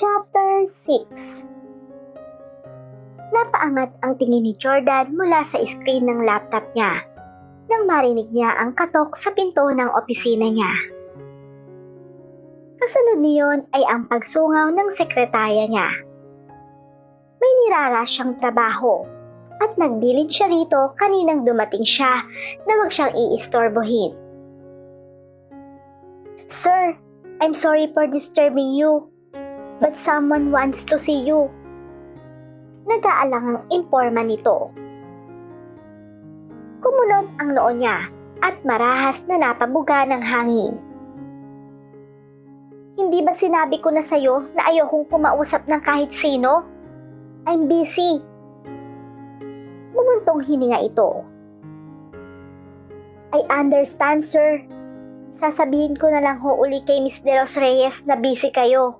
Chapter 6 Napaangat ang tingin ni Jordan mula sa screen ng laptop niya nang marinig niya ang katok sa pinto ng opisina niya. Kasunod niyon ay ang pagsungaw ng sekretarya niya. May nirara siyang trabaho at nagbilin siya rito kaninang dumating siya na wag siyang iistorbohin. Sir, I'm sorry for disturbing you, but someone wants to see you. Nag-aalang ang informa nito. Kumunot ang noo niya at marahas na napabuga ng hangin. Hindi ba sinabi ko na sa'yo na ayokong kumausap ng kahit sino? I'm busy. Mumuntong hininga ito. I understand, sir. Sasabihin ko na lang ho uli kay Miss De Los Reyes na busy kayo.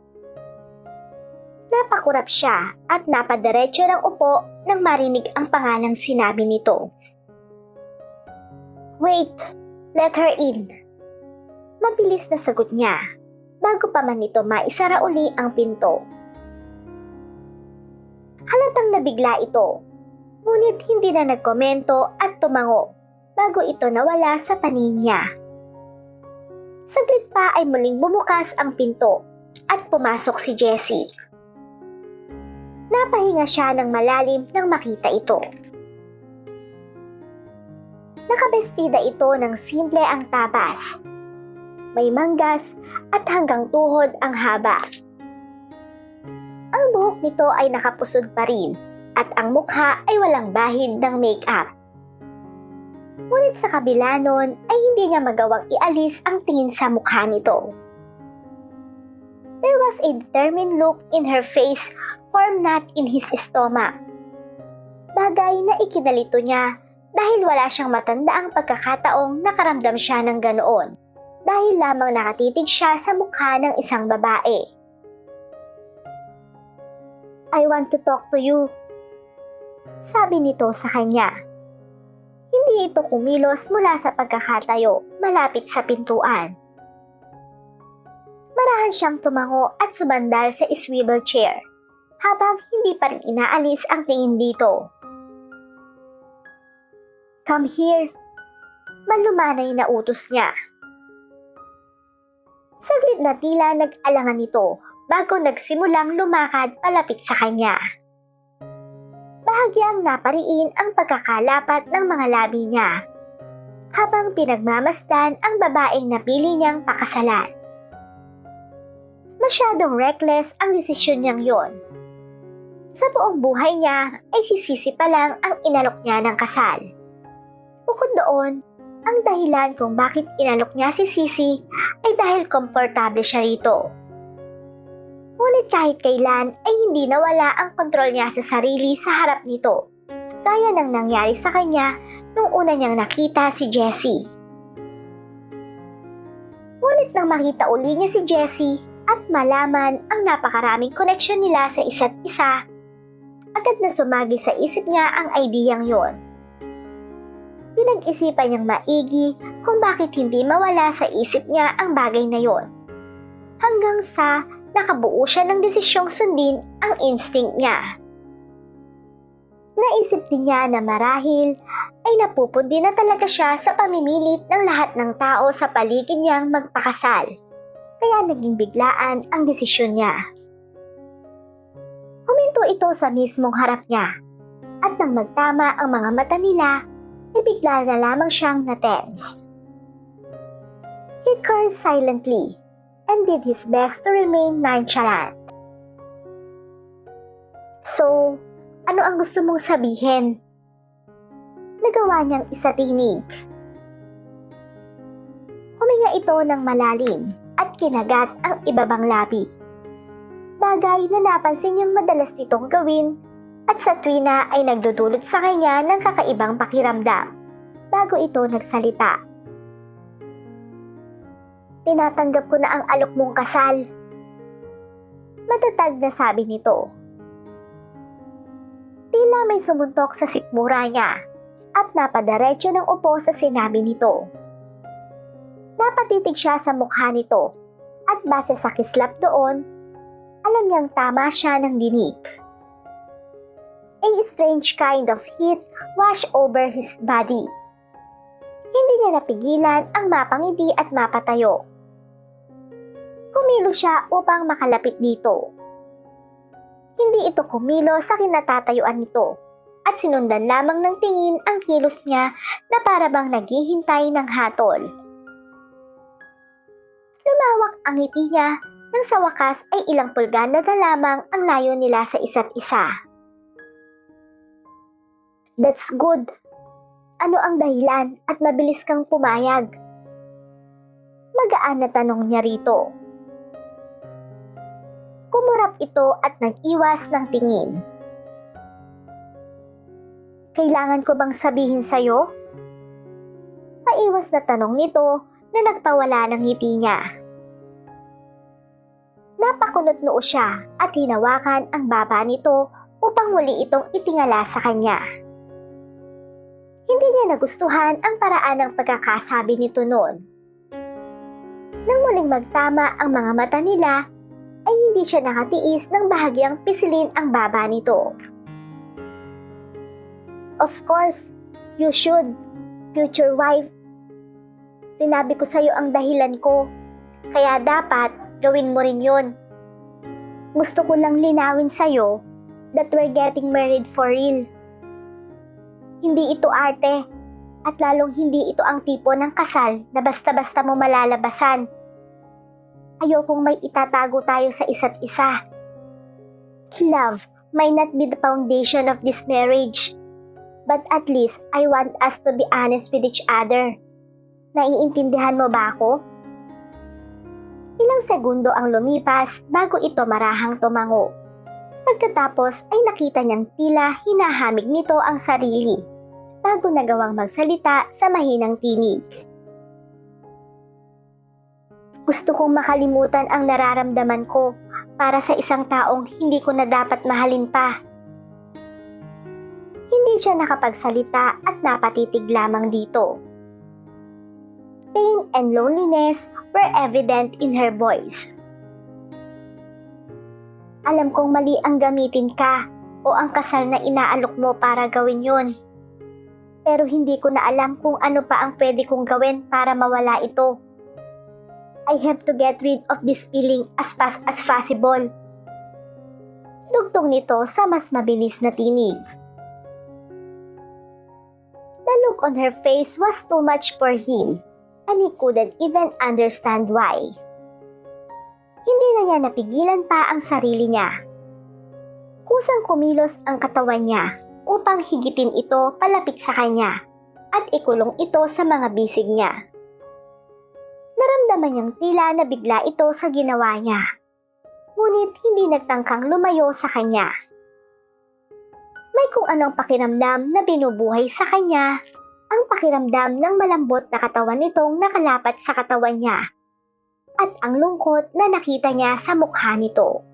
Napakurap siya at napadiretso ng upo nang marinig ang pangalang sinabi nito. Wait, let her in. Mabilis na sagot niya bago pa man nito maisara uli ang pinto. Halatang nabigla ito, ngunit hindi na nagkomento at tumango bago ito nawala sa panin niya. Saglit pa ay muling bumukas ang pinto at pumasok si Jessie. Napahinga siya ng malalim nang makita ito. Nakabestida ito ng simple ang tabas. May manggas at hanggang tuhod ang haba. Ang buhok nito ay nakapusod pa rin at ang mukha ay walang bahid ng make-up. Ngunit sa kabila nun ay hindi niya magawang ialis ang tingin sa mukha nito. There was a determined look in her face formed not in his stomach. Bagay na ikinalito niya dahil wala siyang matandaang pagkakataong nakaramdam siya ng ganoon dahil lamang nakatitig siya sa mukha ng isang babae. I want to talk to you. Sabi nito sa kanya. Hindi ito kumilos mula sa pagkakatayo malapit sa pintuan. Marahan siyang tumango at sumandal sa swivel chair habang hindi pa rin inaalis ang tingin dito. Come here. Malumanay na utos niya. Saglit na tila nag-alangan nito bago nagsimulang lumakad palapit sa kanya. Bahagyang napariin ang pagkakalapat ng mga labi niya habang pinagmamasdan ang babaeng napili niyang pakasalan. Masyadong reckless ang desisyon niyang yon. Sa buong buhay niya ay sisisi pa lang ang inalok niya ng kasal. Bukod doon, ang dahilan kung bakit inalok niya si Sisi ay dahil komportable siya rito. Ngunit kahit kailan ay hindi nawala ang kontrol niya sa sarili sa harap nito, gaya ng nangyari sa kanya nung una niyang nakita si Jessie. Ngunit nang makita uli niya si Jessie at malaman ang napakaraming koneksyon nila sa isa't isa, agad na sumagi sa isip niya ang ideyang yon. Pinag-isipan niyang maigi kung bakit hindi mawala sa isip niya ang bagay na yon. Hanggang sa nakabuo siya ng desisyong sundin ang instinct niya. Naisip din niya na marahil ay napupundi na talaga siya sa pamimilit ng lahat ng tao sa paligid niyang magpakasal. Kaya naging biglaan ang desisyon niya. Huminto ito sa mismong harap niya. At nang magtama ang mga mata nila, ay bigla na lamang siyang na-tense. He cursed silently and did his best to remain nonchalant. So, ano ang gusto mong sabihin? Nagawa niyang isatinig. Huminga ito ng malalim at kinagat ang ibabang labi. Bagay na napansin niyang madalas nitong gawin at sa tuwina ay nagdudulot sa kanya ng kakaibang pakiramdam bago ito nagsalita. Tinatanggap ko na ang alok mong kasal. Matatag na sabi nito. Tila may sumuntok sa sikmura niya at napadaretso ng upo sa sinabi nito. Napatitig siya sa mukha nito at base sa kislap doon, alam niyang tama siya ng dinig. A strange kind of heat washed over his body. Hindi niya napigilan ang mapangiti at mapatayo. Kumilo siya upang makalapit dito. Hindi ito kumilo sa kinatatayuan nito at sinundan lamang ng tingin ang kilos niya na para bang naghihintay ng hatol. Lumawak ang ngiti niya nang sa wakas ay ilang pulgada na lamang ang layo nila sa isa't isa. That's good. Ano ang dahilan at mabilis kang pumayag? Magaan na tanong niya rito. Kumurap ito at nag-iwas ng tingin. Kailangan ko bang sabihin sa'yo? Paiwas na tanong nito na nagpawala ng ngiti niya. Napakunot noo siya at hinawakan ang baba nito upang muli itong itingala sa kanya. Hindi niya nagustuhan ang paraan ng pagkakasabi nito noon. Nang muling magtama ang mga mata nila, ay hindi siya nakatiis ng bahagyang pisilin ang baba nito. Of course, you should, future wife. Sinabi ko sa'yo ang dahilan ko, kaya dapat gawin mo rin yun. Gusto ko lang linawin sa'yo that we're getting married for real. Hindi ito arte, at lalong hindi ito ang tipo ng kasal na basta-basta mo malalabasan. Ayokong may itatago tayo sa isa't isa. Love may not be the foundation of this marriage. But at least I want us to be honest with each other. Naiintindihan mo ba ako? Ilang segundo ang lumipas bago ito marahang tumango. Pagkatapos ay nakita niyang tila hinahamig nito ang sarili bago nagawang magsalita sa mahinang tinig. Gusto kong makalimutan ang nararamdaman ko para sa isang taong hindi ko na dapat mahalin pa. Hindi siya nakapagsalita at napatitig lamang dito. Pain and loneliness were evident in her voice. Alam kong mali ang gamitin ka o ang kasal na inaalok mo para gawin yun. Pero hindi ko na alam kung ano pa ang pwede kong gawin para mawala ito. I have to get rid of this feeling as fast as possible. Dugtong nito sa mas mabilis na tinig. The look on her face was too much for him and he couldn't even understand why. Hindi na niya napigilan pa ang sarili niya. Kusang kumilos ang katawan niya upang higitin ito palapit sa kanya at ikulong ito sa mga bisig niya. Naramdaman niyang tila na bigla ito sa ginawa niya. Ngunit hindi nagtangkang lumayo sa kanya. May kung anong pakiramdam na binubuhay sa kanya pakiramdam ng malambot na katawan nitong nakalapat sa katawan niya at ang lungkot na nakita niya sa mukha nito.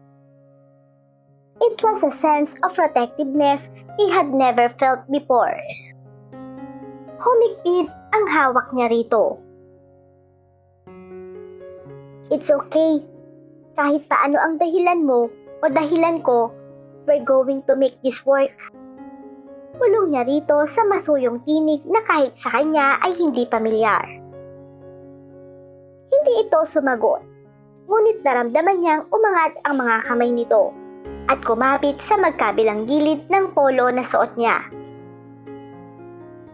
It was a sense of protectiveness he had never felt before. Humigpit ang hawak niya rito. It's okay. Kahit paano ang dahilan mo o dahilan ko, we're going to make this work. Pulong niya rito sa masuyong tinig na kahit sa kanya ay hindi pamilyar. Hindi ito sumagot, ngunit naramdaman niyang umangat ang mga kamay nito at kumapit sa magkabilang gilid ng polo na suot niya.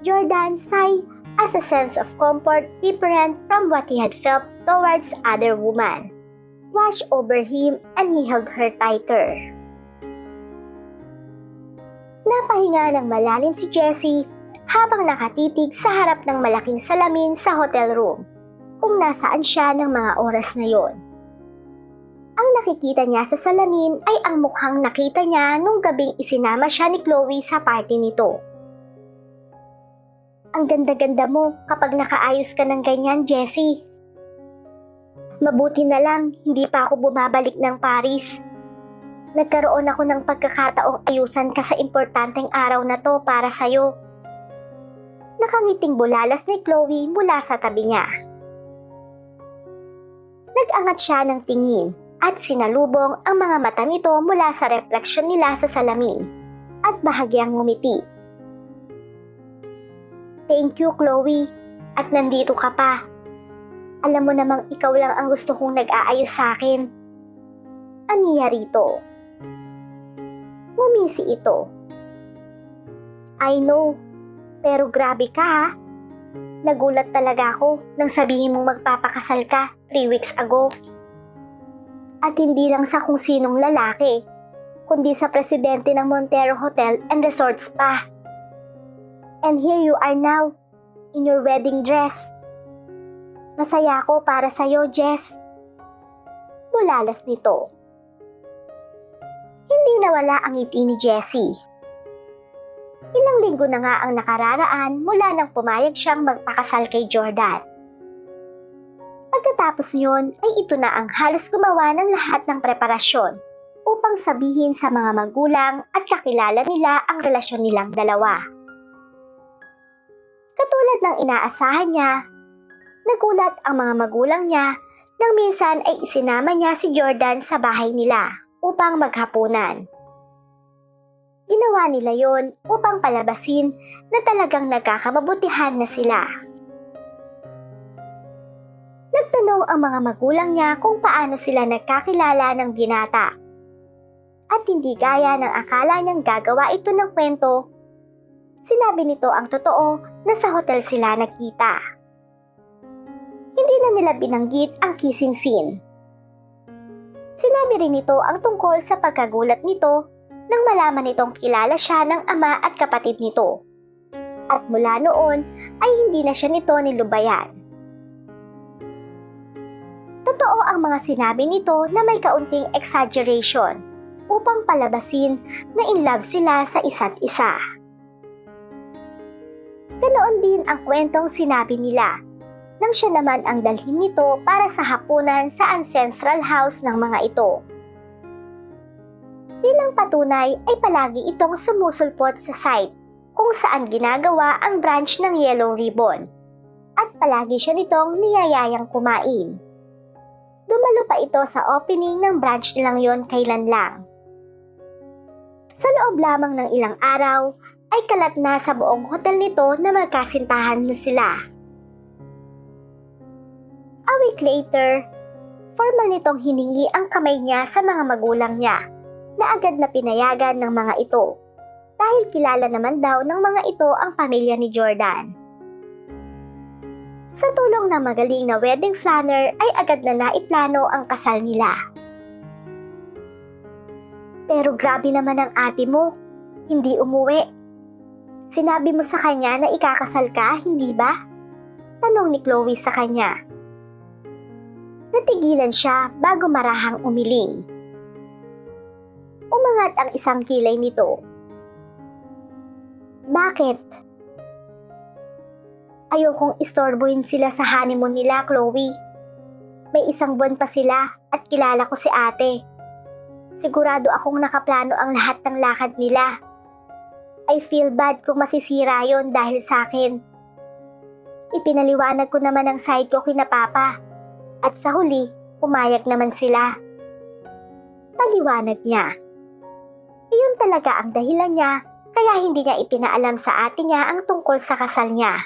Jordan sighed as a sense of comfort different from what he had felt towards other woman washed over him and he held her tighter. Napahinga ng malalim si Jessie habang nakatitig sa harap ng malaking salamin sa hotel room kung nasaan siya ng mga oras na yon. Ang nakikita niya sa salamin ay ang mukhang nakita niya nung gabing isinama siya ni Chloe sa party nito. Ang ganda-ganda mo kapag nakaayos ka ng ganyan, Jessie. Mabuti na lang, hindi pa ako bumabalik ng Paris. Nagkaroon ako ng pagkakataong ayusan ka sa importanteng araw na to para sa'yo. Nakangiting bulalas ni Chloe mula sa tabi niya. Nag-angat siya ng tingin at sinalubong ang mga mata nito mula sa refleksyon nila sa salamin at bahagyang ngumiti. Thank you, Chloe. At nandito ka pa. Alam mo namang ikaw lang ang gusto kong nag-aayos sa akin. Aniya rito. Ngumisi ito. I know, pero grabe ka ha. Nagulat talaga ako nang sabihin mong magpapakasal ka 3 weeks ago. At hindi lang sa kung sinong lalaki, kundi sa presidente ng Montero Hotel and Resorts pa. And here you are now, in your wedding dress. Masaya ako para sa'yo, Jess. Bulalas nito. Nawala ang ngiti ni Jessie. Ilang linggo na nga ang nakararaan mula nang pumayag siyang magpakasal kay Jordan. Pagkatapos yun ay ito na ang halos gumawa ng lahat ng preparasyon upang sabihin sa mga magulang at kakilala nila ang relasyon nilang dalawa. Katulad ng inaasahan niya, nagulat ang mga magulang niya nang minsan ay isinama niya si Jordan sa bahay nila upang maghapunan. Ginawa nila yon upang palabasin na talagang nagkakamabutihan na sila. Nagtanong ang mga magulang niya kung paano sila nagkakilala ng binata. At hindi gaya ng akala niyang gagawa ito ng kwento, sinabi nito ang totoo na sa hotel sila nagkita. Hindi na nila binanggit ang kissing scene. Sinabi rin nito ang tungkol sa pagkagulat nito nang malaman nitong kilala siya ng ama at kapatid nito. At mula noon ay hindi na siya nito nilubayan. Totoo ang mga sinabi nito na may kaunting exaggeration upang palabasin na in love sila sa isa't isa. Ganoon din ang kwentong sinabi nila nang siya naman ang dalhin nito para sa hapunan sa ancestral house ng mga ito. Bilang patunay ay palagi itong sumusulpot sa site kung saan ginagawa ang branch ng Yellow Ribbon at palagi siya nitong niyayayang kumain. Dumalo pa ito sa opening ng branch nilang yon kailan lang. Sa loob lamang ng ilang araw ay kalat na sa buong hotel nito na magkasintahan na sila. A week later, formal nitong hiningi ang kamay niya sa mga magulang niya na agad na pinayagan ng mga ito dahil kilala naman daw ng mga ito ang pamilya ni Jordan. Sa tulong ng magaling na wedding planner ay agad na naiplano ang kasal nila. Pero grabe naman ang ate mo, hindi umuwi. Sinabi mo sa kanya na ikakasal ka, hindi ba? Tanong ni Chloe sa kanya. Natigilan siya bago marahang umiling. Umangat ang isang kilay nito. Bakit? Ayokong istorbohin sila sa honeymoon nila, Chloe. May isang buwan pa sila at kilala ko si ate. Sigurado akong nakaplano ang lahat ng lakad nila. I feel bad kung masisira yon dahil sa akin. Ipinaliwanag ko naman ang side ko kina Papa. At sa huli, pumayag naman sila. Paliwanag niya. Iyon talaga ang dahilan niya kaya hindi niya ipinaalam sa ate niya ang tungkol sa kasal niya.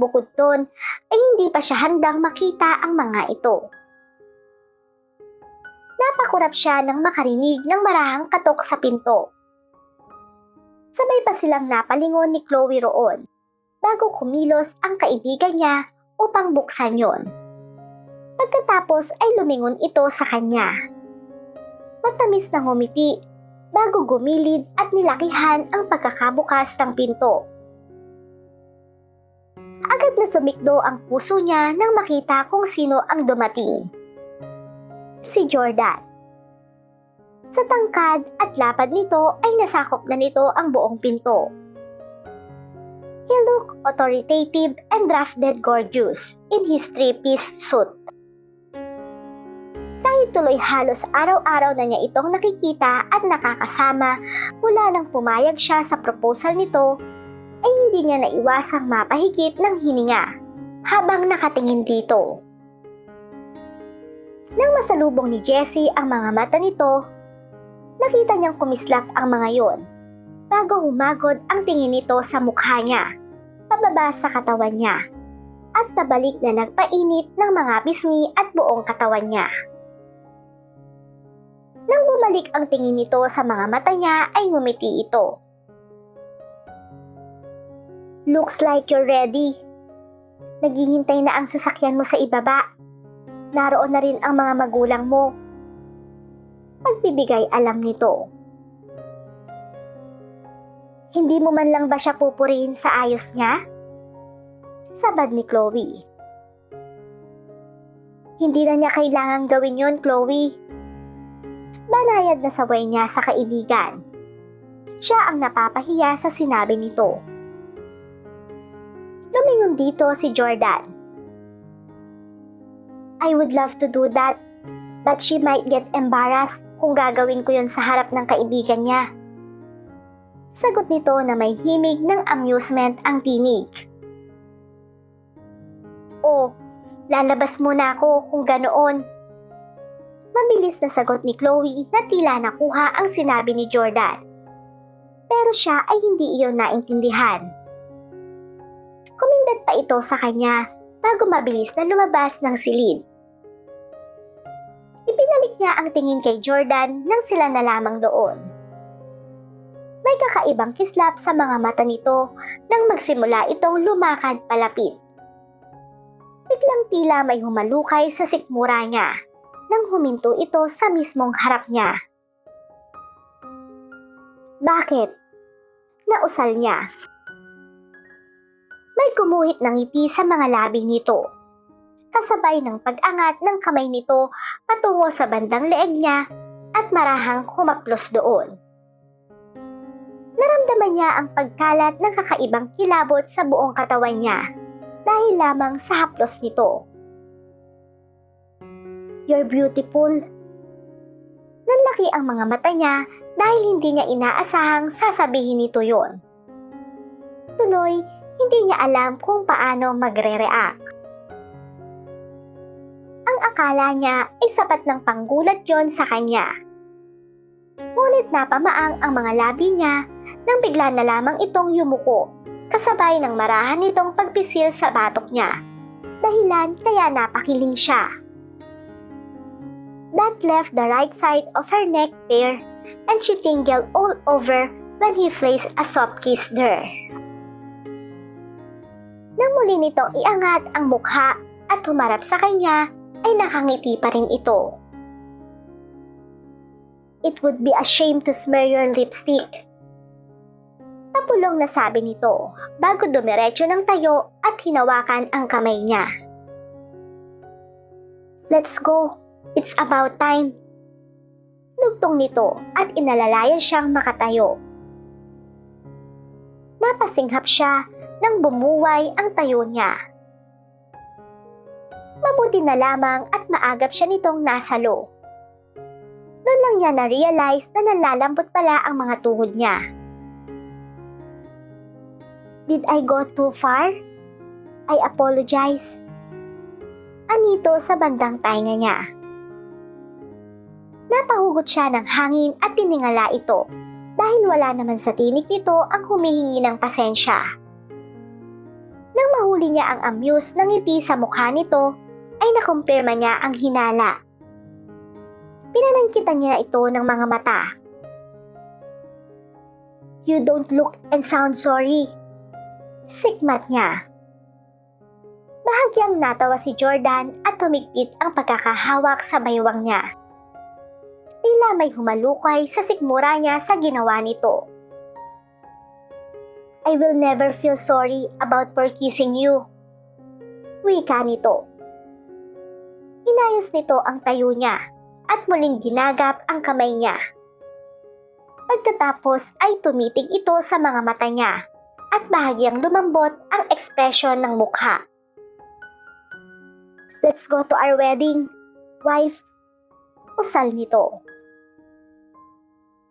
Bukod doon, ay hindi pa siya handang makita ang mga ito. Napakurap siya nang makarinig ng marahang katok sa pinto. Sabay pa silang napalingon ni Chloe roon bago kumilos ang kaibigan niya upang buksan yon. Pagkatapos ay lumingon ito sa kanya. Matamis na ngumiti bago gumilid at nilakihan ang pagkakabukas ng pinto. Agad na sumikdo ang puso niya nang makita kung sino ang dumating. Si Jordan. Sa tangkad at lapad nito ay nasakop na nito ang buong pinto. He looked authoritative and drafted gorgeous in his three-piece suit. Tuloy halos araw-araw na niya itong nakikita at nakakasama mula nang pumayag siya sa proposal nito, ay hindi niya naiwasang mapahigit ng hininga habang nakatingin dito. Nang masalubong ni Jessie ang mga mata nito, nakita niyang kumislap ang mga yon bago humagod ang tingin nito sa mukha niya, pababa sa katawan niya, at pabalik na nagpainit ng mga pisngi at buong katawan niya. Nang bumalik ang tingin nito sa mga mata niya ay ngumiti ito. Looks like you're ready. Naghihintay na ang sasakyan mo sa ibaba. Naroon na rin ang mga magulang mo. Pagbibigay alam nito. Hindi mo man lang ba siya pupurihin sa ayos niya? Sabad ni Chloe. Hindi na niya kailangang gawin yun, Chloe. Banayad na saway niya sa kaibigan. Siya ang napapahiya sa sinabi nito. Lumingon dito si Jordan. I would love to do that, but she might get embarrassed kung gagawin ko yun sa harap ng kaibigan niya. Sagot nito na may himig ng amusement ang tinig. Oh, lalabas muna ako kung ganoon. Mabilis na sagot ni Chloe na tila nakuha ang sinabi ni Jordan. Pero siya ay hindi iyon naintindihan. Kumindat pa ito sa kanya bago mabilis na lumabas ng silid. Ipinalik niya ang tingin kay Jordan nang sila na lamang doon. May kakaibang kislap sa mga mata nito nang magsimula itong lumakad palapit. Biglang tila may humalukay sa sikmura niya nang huminto ito sa mismong harap niya. Bakit? Nausal niya. May kumuhit ng ngiti sa mga labi nito. Kasabay ng pag-angat ng kamay nito patungo sa bandang leeg niya at marahang humaplos doon. Naramdaman niya ang pagkalat ng kakaibang kilabot sa buong katawan niya dahil lamang sa haplos nito. You're beautiful. Nanlaki ang mga mata niya dahil hindi niya inaasahang sasabihin nito yon. Tuloy, hindi niya alam kung paano magre-react. Ang akala niya ay sapat ng panggulat yon sa kanya. Ngunit napamaang ang mga labi niya nang bigla na lamang itong yumuko kasabay ng marahan nitong pagpisil sa batok niya. Dahilan kaya napakiling siya. That left the right side of her neck bare and she tingled all over when he placed a soft kiss there. Nang muli nitong iangat ang mukha at humarap sa kanya, ay nakangiti pa rin ito. It would be a shame to smear your lipstick. Napulong na sabi nito bago dumiretso ng tayo at hinawakan ang kamay niya. Let's go. It's about time. Nugtong nito at inalalayan siyang makatayo. Napasinghap siya nang bumuway ang tayo niya. Mabuti na lamang at maagap siya nitong nasalo. Noon lang niya na-realize na nalalambot pala ang mga tuhod niya. Did I go too far? I apologize. Anito sa bandang tainga niya. Napahugot siya ng hangin at tiningala ito dahil wala naman sa tinik nito ang humihingi ng pasensya. Nang mahuli niya ang amuse ng ngiti sa mukha nito, ay nakumpirma niya ang hinala. Pinanangkitan niya ito ng mga mata. You don't look and sound sorry. Sikmat niya. Bahagyang natawa si Jordan at tumigpit ang pagkakahawak sa baywang niya. Tila may humalukay sa sikmura niya sa ginawa nito. I will never feel sorry about for kissing you. Wika nito. Inayos nito ang tayo niya at muling ginagap ang kamay niya. Pagkatapos ay tumitig ito sa mga mata niya at bahagyang lumambot ang ekspresyon ng mukha. Let's go to our wedding, wife. Usal nito.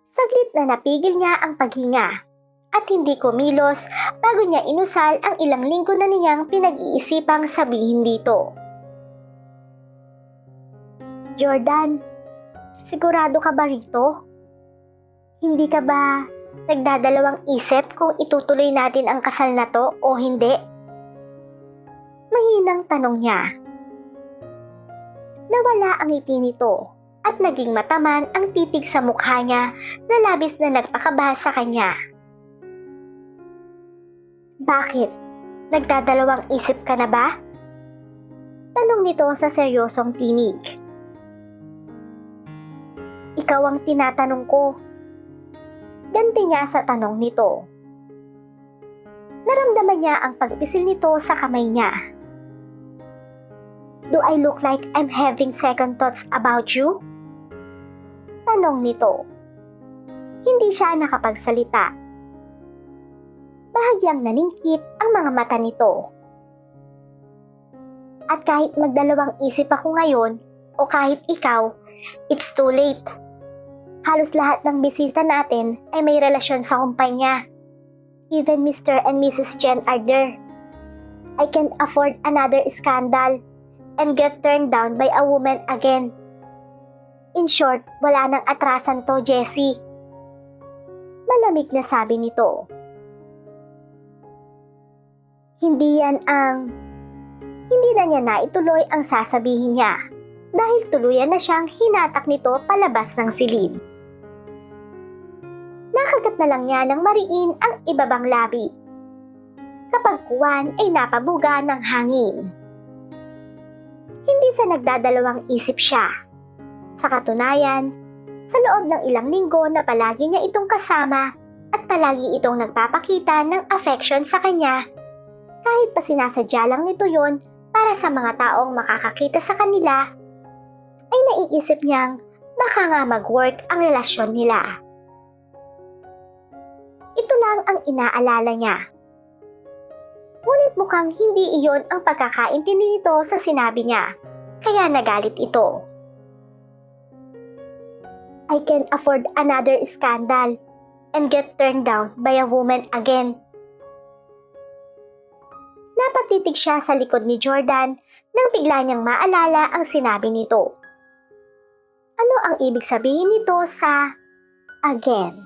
Saglit na napigil niya ang paghinga at hindi kumilos bago niya inusal ang ilang linggo na niyang pinag-iisipang sabihin dito. Jordan, sigurado ka ba rito? Hindi ka ba nagdadalawang isip kung itutuloy natin ang kasal na to o hindi? Mahinang tanong niya. Nawala ang ngiti nito at naging mataman ang titig sa mukha niya na labis na nagpakaba sa kanya. Bakit? Nagdadalawang isip ka na ba? Tanong nito sa seryosong tinig. Ikaw ang tinatanong ko. Ganti niya sa tanong nito. Naramdaman niya ang pagpisil nito sa kamay niya. Do I look like I'm having second thoughts about you? Tanong nito. Hindi siya nakapagsalita. Bahagyang naningkit ang mga mata nito. At kahit magdalawang isip ako ngayon, o kahit ikaw, it's too late. Halos lahat ng bisita natin ay may relasyon sa kumpanya. Even Mr. and Mrs. Chen are there. I can't afford another scandal and get turned down by a woman again. In short, wala nang atrasan to, Jessie. Malamig na sabi nito. Hindi yan ang... Hindi na niya naituloy ang sasabihin niya dahil tuluyan na siyang hinatak nito palabas ng silid. Nakagat na lang niya ng mariin ang ibabang labi. Kapag kuwan ay napabuga ng hangin. Hindi sa nagdadalawang isip siya. Sa katunayan, sa loob ng ilang linggo na palagi niya itong kasama at palagi itong nagpapakita ng affection sa kanya, kahit pa sinasadya lang nito yon para sa mga taong makakakita sa kanila, ay naiisip niyang baka nga mag-work ang relasyon nila. Ito lang ang inaalala niya. Ngunit mukhang hindi iyon ang pagkakaintindi nito sa sinabi niya, kaya nagalit ito. I can afford another scandal and get turned down by a woman again. Napatitig siya sa likod ni Jordan nang bigla niyang maalala ang sinabi nito. Ano ang ibig sabihin nito sa again?